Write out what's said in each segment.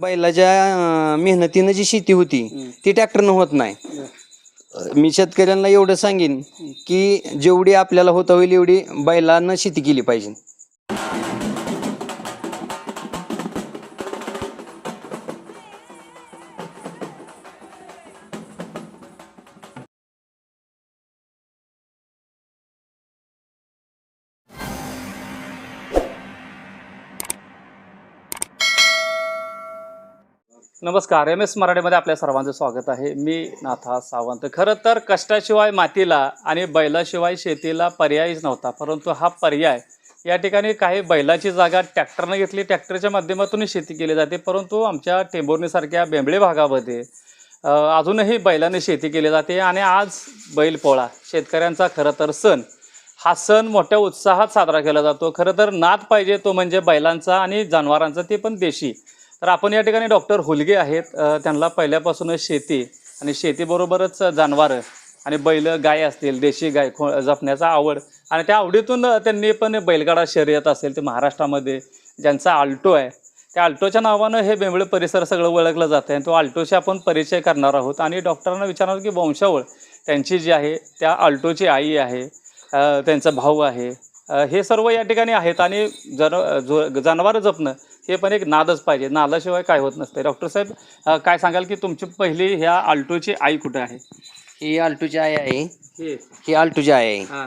बैलाच्या अं, मेहनतीनं जी शेती होती ती ट्रॅक्टरनं होत नाही. मी शेतकऱ्यांना एवढं सांगेन की जेवढी आपल्याला होता होईल एवढी बैलानं शेती केली पाहिजे. नमस्कार एम एस मराठीमध्ये आपल्या सर्वांचं स्वागत आहे. मी नाथा सावंत. खरं तर कष्टाशिवाय मातीला आणि बैलाशिवाय शेतीला पर्यायच नव्हता परंतु हा पर्याय या ठिकाणी काही बैलाची जागा ट्रॅक्टरनं घेतली. ट्रॅक्टरच्या माध्यमातून शेती केली जाते परंतु आमच्या टेंभुर्णीसारख्या बेंबळे भागामध्ये अजूनही बैलाने शेती केली जाते आणि आज बैलपोळा शेतकऱ्यांचा खरं तर सण. हा सण मोठ्या उत्साहात साजरा केला जातो. खरं तर नाद पाहिजे तो म्हणजे बैलांचा आणि जनावरांचा ते पण देशी. तर आपण या ठिकाणी डॉक्टर हुलगे आहेत. त्यांना पहिल्यापासूनच शेती आणि शेतीबरोबरच जनावरं आणि बैल गाय असतील देशी गाय खो जपण्याचा आवड. आणि त्या आवडीतून त्यांनी पण बैलगाडा शर्यत असेल ते महाराष्ट्रामध्ये ज्यांचा आल्टो आहे त्या आल्टोच्या नावानं हे बेंबळे परिसर सगळं ओळखलं जातं आणि तो आल्टोशी आपण परिचय करणार आहोत. आणि डॉक्टरांना विचारणार की वंशावळ त्यांची जी आहे त्या आल्टोची आई आहे त्यांचा भाऊ आहे हे सर्व या ठिकाणी आहेत. आणि जन जो जनावरं जपणं हे पण एक नादच पाहिजे. नादाशिवाय काय होत नसते. डॉक्टर साहेब काय सांगाल की तुमची पहिली ह्या आल्टोची आई कुठे आहे? ही आल्टूची आई आहे. हे. ही आल्टूची आई आहे. हां.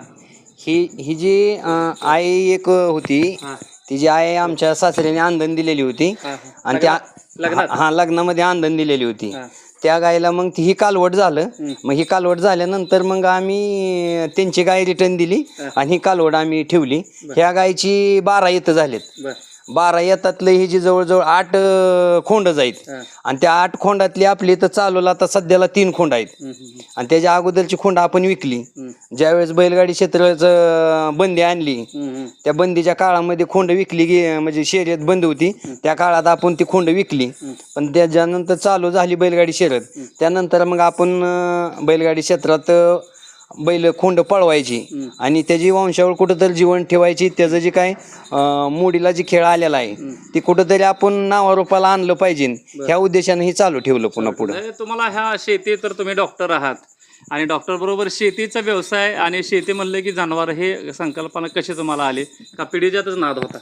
ही जी अं, आई एक होती हां. तिची आई आमच्या सासऱ्याने आंदण दिलेली होती. हां आणि त्या लग्नात. हा लग्नामध्ये आंदण दिलेली होती. हां. त्या गायला मग ती ही कालवट झालं. मग ही कालवट झाल्यानंतर मग आम्ही त्यांची गाय रिटर्न दिली हा. आणि ही कालवड आम्ही ठेवली. ह्या गायची बारा येतं झालेत. बर. बारा येतातलं ही जी जवळजवळ आठ खोंड जाईत. आणि त्या आठ खोंडातली आपली तर चालवला आता सध्याला तीन खोंड आहेत. आणि त्याच्या अगोदरची खोंड आपण विकली. ज्यावेळेस बैलगाडी क्षेत्राचं बंदी आणली. त्या बंदीच्या काळामध्ये खोंड विकली म्हणजे शर्यत बंद होती. त्या काळात आपण ती खोंड विकली. पण त्याच्यानंतर चालू झाली बैलगाडी शर्यत. त्यानंतर मग आपण बैलगाडी क्षेत्रात बैल खोंड पळवायची. आणि त्याची वंशावळ कुठंतरी जीवन ठेवायची त्याचं जे काय मोडीला जी खेळ आलेला आहे ती कुठंतरी आपण नावारूपाला आणलं पाहिजे. ह्या उद्देशाने हे चालू ठेवलं पुन्हा पुढं. तुम्हाला ह्या शेती तर तुम्ही डॉक्टर आहात. आणि डॉक्टर बरोबर शेतीचा व्यवसाय आणि शेती म्हणलं की जनावर हे संकल्पना कशी तुम्हाला आली? का पिढीच्यातच नाद होता?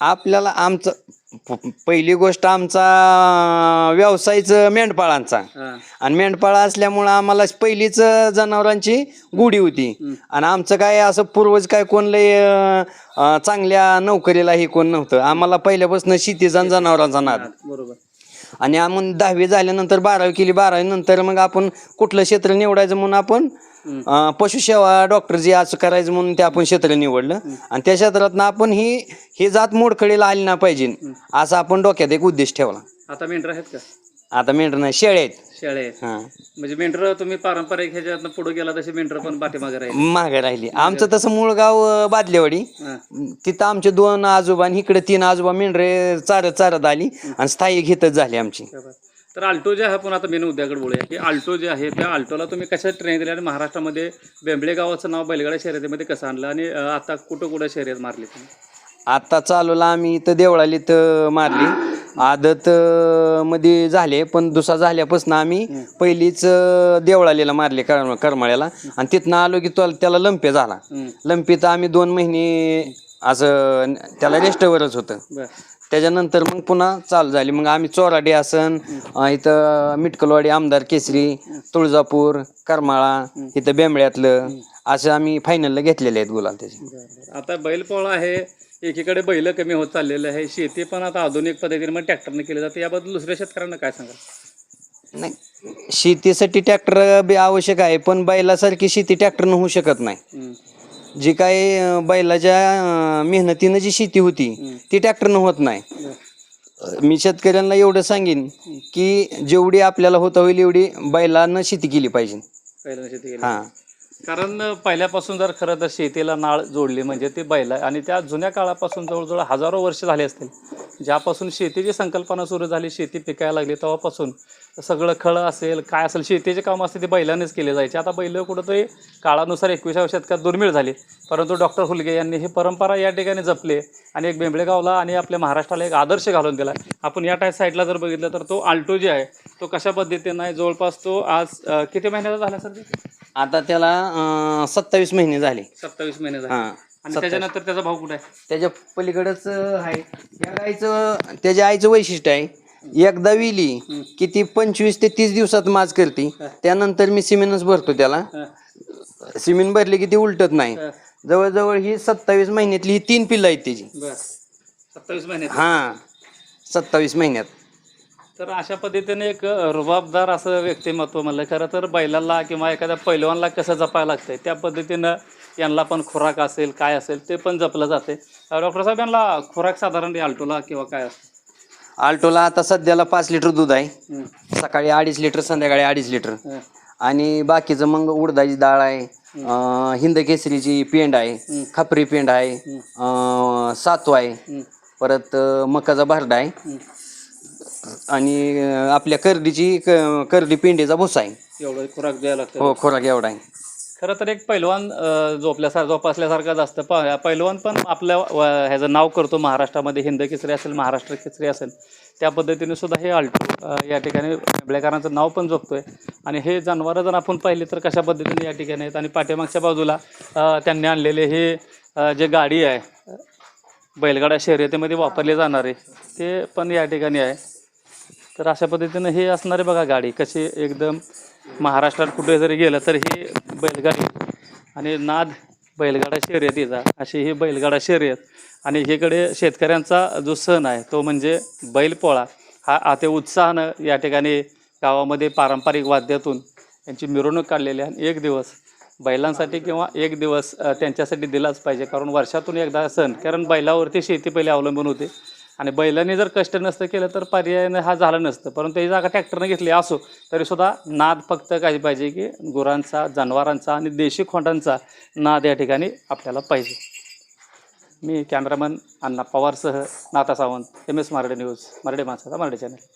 आपल्याला आमचं प- पहिली गोष्ट आमचा व्यवसायच मेंढपाळांचा. हां. आणि मेंढपाळा असल्यामुळं आम्हाला पहिलीच जनावरांची गुढी होती. आणि आमचं काय असं पूर्वज काय कोण लय अं, अं, चांगल्या नोकरीलाही कोण नव्हतं. आम्हाला पहिल्यापासून शेतीचा आणि जनावरांचा नाद. बरोबर. आणि आम्ही दहावी झाल्यानंतर बारावी केली बारावी नंतर मग आपण कुठलं क्षेत्र निवडायचं म्हणून आपण. अं, पशुसेवा डॉक्टर जे असं करायचं म्हणून ते आपण क्षेत्र निवडलं. आणि त्या क्षेत्रातनं आपण ही ही जात मोडखडीला आली ना पाहिजे. असा आपण डोक्यात एक उद्देश ठेवला. आता मेंढर आहेत का? आता मेंढर नाही शेळे आहेत. शेळे आहेत. हा. म्हणजे मेंढर तुम्ही पारंपरिक ह्याच्यातनं पुढे गेला तशी मेंढर पण पाठीमागे राहील. मागे राहिली. आमचं तसं मूळ गाव अं, बादलेवाडी. हां. तिथं आमचे दोन आजोबा आणि इकडे तीन आजोबा मेंढरे चारत चारत आली आणि स्थायिक हितच झाली आमची. तर आल्टो जे आहे आपण आता मेन उद्याकडे बोलूया की आल्टो जे आहे त्या आल्टोला तुम्ही कशा ट्रेन दिली आणि महाराष्ट्रामध्ये बेंबळे गावाचं नाव बैलगाडा शर्यतीमध्ये कसं आणलं आणि अं, आता कुठं कुठं शर्यत मारली तुम्ही? आता चालूला आम्ही इथं देवळालीत अं, मारली. आदत अं, मध्ये झाले पण दुसरा झाल्यापासून आम्ही पहिलीच अं, देवळालीला मारले कर करमाळ्याला. आणि तिथनं आलो की तो त्याला लंपे झाला. लंपीत आम्ही दोन महिने असं त्याला रेस्टवरच होतं. बर. त्याच्यानंतर मग पुन्हा चालू झाली. मग आम्ही चोराडे आसन अं, इथं मिटकलवाडी आमदार केसरी तुळजापूर करमाळा इथं बेंबळ्यातलं असं आम्ही फायनलला घेतलेले आहेत गुलाल त्याचे. बरं. आता बैलपोळा आहे एकीकडे बैल कमी होत चाललेलं आहे. शेती पण आता आधुनिक पद्धतीने मग ट्रॅक्टरने केली जाते. याबद्दल दुसऱ्या शेतकऱ्यांना काय सांगाल? नाही शेतीसाठी ट्रॅक्टर बी आवश्यक आहे पण बैलासारखी शेती ट्रॅक्टरनं होऊ शकत नाही. जी काही अं, बैलाच्या अं, मेहनतीनं जी शेती होती ती ट्रॅक्टरनं होत नाही. मी शेतकऱ्यांना एवढं सांगेन की जेवढी आपल्याला होता होईल एवढी बैलानं शेती केली पाहिजे. पहिल्यांदा शेती केली हा. कारण पहिल्यापासून जर खरं तर शेतीला नाळ जोडली म्हणजे ते बैल आहे आणि त्या जुन्या काळापासून जवळजवळ हजारो वर्ष झाले असतील. ज्यापासून शेतीची संकल्पना सुरू झाली शेती पिकायला लागली तेव्हापासून सगळं खळं असेल काय असेल शेतीचे काम असते ते बैलानेच केले जायचे. आता बैल कुठंतरी काळानुसार एकविसाव्या शतकात दुर्मिळ झाली. परंतु डॉक्टर हुलगे यांनी ही परंपरा या ठिकाणी जपली आणि एक बेंबळेगावला आणि आपल्या महाराष्ट्राला एक आदर्श घालून दिला. आपण या टाय साईडला जर बघितलं तर तो आल्टो जे आहे तो कशा पद्धतीनं आहे? जवळपास तो आज किती महिन्याचा झाला सर? आता त्याला सत्तावीस महिने झाले. सत्तावीस महिने झाले. हा आणि त्याच्यानंतर त्याचा भाऊ कुठे आहे? त्याच्या पलीकडच आहे. या गाईचं त्याच्या आईचं वैशिष्ट्य आहे एकदा विली की ती पंचवीस ते तीस दिवसात माज करते. त्यानंतर मी सिमेंटच भरतो त्याला. हं, सिमेंट भरले की ती उलटत नाही. हं. जवळजवळ ही सत्तावीस महिन्यातली ही तीन पिल्लं आहेत त्याची. बर. सत्तावीस महिने हा. सत्तावीस महिन्यात. तर अशा पद्धतीने एक रुबाबदार असं व्यक्तिमत्व म्हणलं. खरं तर बैलाला किंवा एखाद्या पैलवानला कसं जपायला लागतंय? त्या पद्धतीनं यांना पण खुराक असेल काय असेल ते पण जपलं जाते डॉक्टर साहेब यांना खुराक साधारण आल्टोला किंवा काय असतं? आल्टोला आता सध्याला पाच लिटर दूध आहे. सकाळी अडीच लिटर संध्याकाळी अडीच लिटर. आणि बाकीचं मग उडदाची डाळ आहे हिंद केसरीची पेंड आहे खापरी पेंड आहे सातू आहे. परत मकाचा भारडा आहे. आणि अं, आपल्या करडीची क- करडी पेंडीचा भुसा आहे. एवढं खुराक द्यायला लागतं. हो खोराक एवढा आहे. खरं तर एक पैलवान अं, झोपल्यासार जोपासल्यासारखाच असतं प पैलवान पण आपल्या व- ह्याचं नाव करतो महाराष्ट्रामध्ये. हिंद केसरी असेल महाराष्ट्र केसरी असेल त्या पद्धतीने सुद्धा हे आल्टो अं, या ठिकाणी बेळेकरांचं नाव पण झोपतोय आणि हे जनावरं जर आपण पाहिले तर कशा पद्धतीने या ठिकाणी आहेत? आणि पाठीमागच्या बाजूला अं, त्यांनी आणलेले हे अं, जे गाडी आहे बैलगाडा शर्यतीमध्ये वापरले जाणारे ते पण या ठिकाणी आहे. तर अशा पद्धतीनं हे असणारे बघा गाडी कशी एकदम महाराष्ट्रात कुठे जरी गेलं तर ही बैलगाडी आणि नाद बैलगाडा शर्यतीचा अशी ही बैलगाडा शर्यत. आणि हेकडे शेतकऱ्यांचा जो सण आहे तो म्हणजे बैलपोळा हा अति उत्साहानं या ठिकाणी गावामध्ये पारंपरिक वाद्यातून यांची मिरवणूक काढलेली आहे. आणि एक दिवस बैलांसाठी किंवा एक दिवस त्यांच्यासाठी दिलाच पाहिजे. कारण वर्षातून एकदा सण. कारण बैलावरती शेती पहिले अवलंबून होते. आणि बैलांनी जर कष्ट नसतं केलं तर पर्यायानं हा झाला नसतं. परंतु ही जागा ट्रॅक्टरने घेतली असो तरीसुद्धा नाद फक्त काय पाहिजे की गुरांचा जनावरांचा आणि देशी खोंडांचा नाद या ठिकाणी आपल्याला पाहिजे. मी cameraman Anna पवारसह Natha Sawant M S Marathi news Marathi माणसाचा मराठी चॅनल